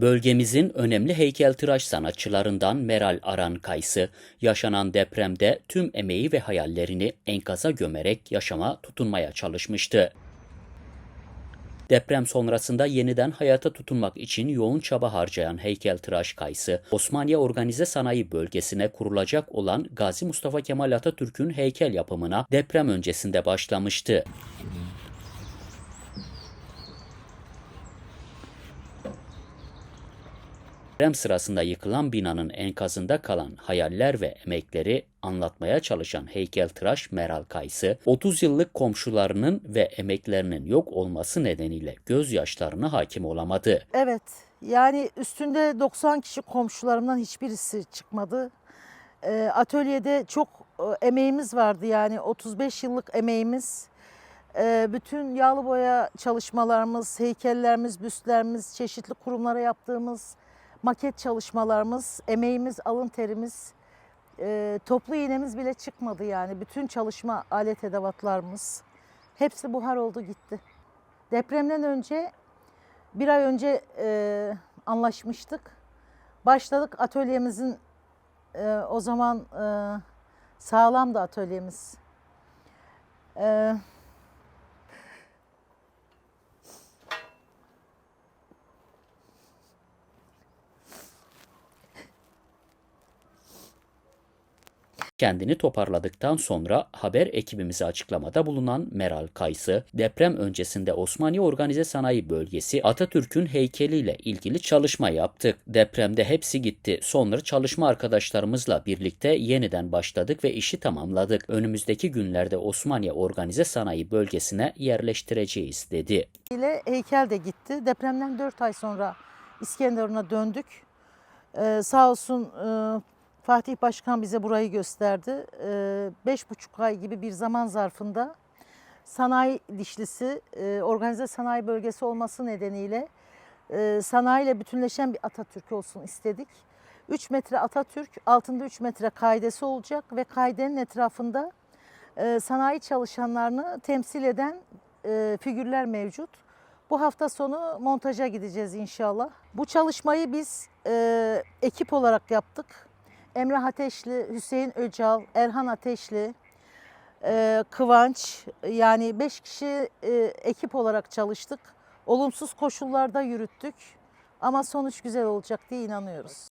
Bölgemizin önemli heykeltıraş sanatçılarından Meral Aran Kaysı, yaşanan depremde tüm emeği ve hayallerini enkaza gömerek yaşama tutunmaya çalışmıştı. Deprem sonrasında yeniden hayata tutunmak için yoğun çaba harcayan heykeltıraş Kaysı, Osmaniye Organize Sanayi Bölgesi'ne kurulacak olan Gazi Mustafa Kemal Atatürk'ün heykel yapımına deprem öncesinde başlamıştı. Deprem sırasında yıkılan binanın enkazında kalan hayaller ve emekleri anlatmaya çalışan heykeltıraş Meral Kaysı, 30 yıllık komşularının ve emeklerinin yok olması nedeniyle gözyaşlarına hakim olamadı. Evet. Yani üstünde 90 kişi komşularımdan hiçbirisi çıkmadı. Ee, atölyede çok e, emeğimiz vardı yani 35 yıllık emeğimiz. Ee, bütün yağlı boya çalışmalarımız, heykellerimiz, büstlerimiz, çeşitli kurumlara yaptığımız maket çalışmalarımız, emeğimiz, alın terimiz, e, toplu iğnemiz bile çıkmadı yani. Bütün çalışma alet edevatlarımız hepsi buhar oldu gitti. Depremden önce bir ay önce e, anlaşmıştık. Başladık atölyemizin e, o zaman e, sağlamdı atölyemiz. E, Kendini toparladıktan sonra haber ekibimize açıklamada bulunan Meral Kaysı, deprem öncesinde Osmaniye Organize Sanayi Bölgesi Atatürk'ün heykeliyle ilgili çalışma yaptık. Depremde hepsi gitti. Sonra çalışma arkadaşlarımızla birlikte yeniden başladık ve işi tamamladık. Önümüzdeki günlerde Osmaniye Organize Sanayi Bölgesi'ne yerleştireceğiz dedi. ile heykel de gitti. Depremden 4 ay sonra İskenderun'a döndük. Ee, sağ olsun e, Fatih Başkan bize burayı gösterdi. Ee, beş buçuk ay gibi bir zaman zarfında sanayi dişlisi, e, organize sanayi bölgesi olması nedeniyle e, sanayiyle bütünleşen bir Atatürk olsun istedik. 3 metre Atatürk, altında 3 metre kaidesi olacak ve kaidenin etrafında e, sanayi çalışanlarını temsil eden figürler mevcut. Bu hafta sonu montaja gideceğiz inşallah. Bu çalışmayı biz e, ekip olarak yaptık. Emre Ateşli, Hüseyin Öcal, Erhan Ateşli, e, Kıvanç yani 5 kişi e, ekip olarak çalıştık. Olumsuz koşullarda yürüttük ama sonuç güzel olacak diye inanıyoruz.